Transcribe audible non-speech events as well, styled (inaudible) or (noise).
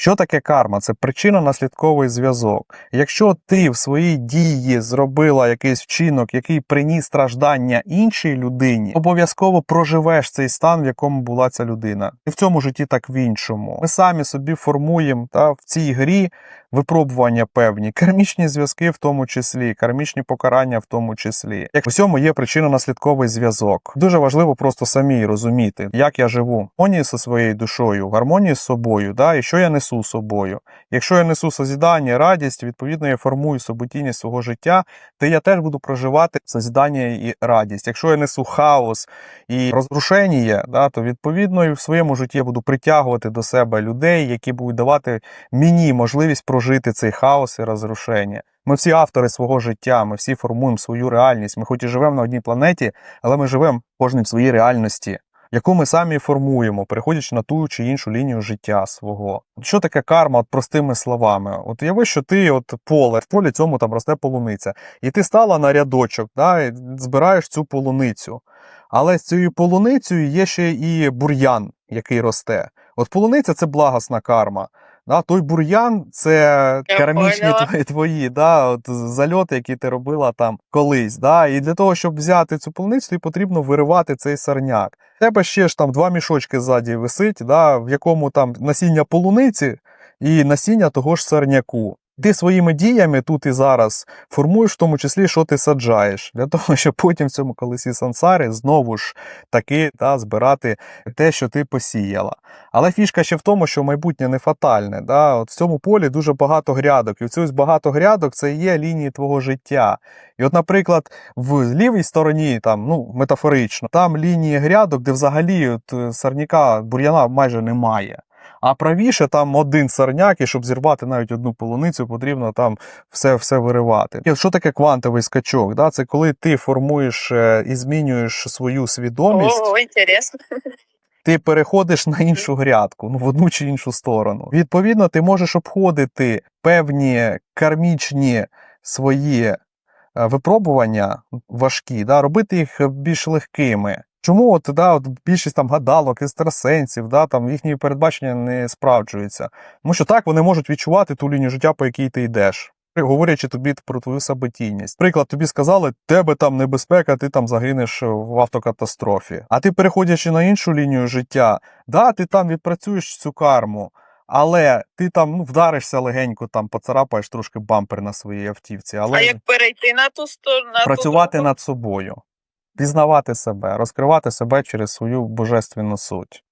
Що таке карма? Це причинно-наслідковий зв'язок. Якщо ти в своїй дії зробила якийсь вчинок, який приніс страждання іншій людині, обов'язково проживеш цей стан, в якому була ця людина. І в цьому житті так в іншому. Ми самі собі формуємо та, в цій грі випробування певні, кармічні зв'язки в тому числі, кармічні покарання в тому числі. Як в усьому є причинно-наслідковий зв'язок. Дуже важливо просто самі розуміти, як я живу гармонії зі своєю душою, гармонії з собою, да, і що я несу з собою. Якщо я несу созідання, радість, відповідно, я формую собутінність свого життя, то я теж буду проживати созідання і радість. Якщо я несу хаос і розрушення, да, то відповідно і в своєму житті я буду притягувати до себе людей, які будуть давати мені можливість прожити цей хаос і розрушення. Ми всі автори свого життя, ми всі формуємо свою реальність. Ми хоч і живемо на одній планеті, але ми живемо кожен в своїй реальності, яку ми самі формуємо, переходячи на ту чи іншу лінію життя свого. Що таке карма, от простими словами? От уяви, що ти от поле, в полі цьому там росте полуниця, і ти стала на рядочок, да, і збираєш цю полуницю. Але з цією полуницею є ще і бур'ян, який росте. От полуниця це благосна карма. Да, той бур'ян це Я керамічні поняла. твої, твої да, от зальоти, які ти робила там колись. Да, і для того, щоб взяти цю полуницю, тобі потрібно виривати цей сарняк. У тебе ще ж там два мішочки ззаді висить, да, в якому там насіння полуниці і насіння того ж сарняку. Ти своїми діями тут і зараз формуєш в тому числі, що ти саджаєш, для (laughs) того, щоб потім в цьому колесі сансари знову ж таки да, збирати те, що ти посіяла. Але фішка ще в тому, що майбутнє не фатальне. Да? От в цьому полі дуже багато грядок, і в цих багато грядок це є лінії твого життя. І от, наприклад, в лівій стороні, там, ну, метафорично, там лінії грядок, де взагалі от, е, бур'яна майже немає. А правіше там один сорняк, і щоб зірвати навіть одну полуницю, потрібно там все, все виривати. І що таке квантовий скачок? Да? Це коли ти формуєш е, і змінюєш свою свідомість О, интересно. ти переходиш на іншу грядку, ну в одну чи іншу сторону. Відповідно, ти можеш обходити певні кармічні свої випробування важкі, да, робити їх більш легкими. Чому от, да, от більшість там гадалок, екстрасенсів, да, там їхні передбачення не справджуються? Тому що так вони можуть відчувати ту лінію життя, по якій ти йдеш. Говорячи тобі про твою самотійність. Приклад, тобі сказали, тебе там небезпека, ти там загинеш в автокатастрофі. А ти, переходячи на іншу лінію життя, да, ти там відпрацюєш цю карму, але ти там ну, вдаришся легенько, там поцарапаєш трошки бампер на своїй автівці. Але А як перейти на ту сторону? працювати над собою, пізнавати себе, розкривати себе через свою божественну суть.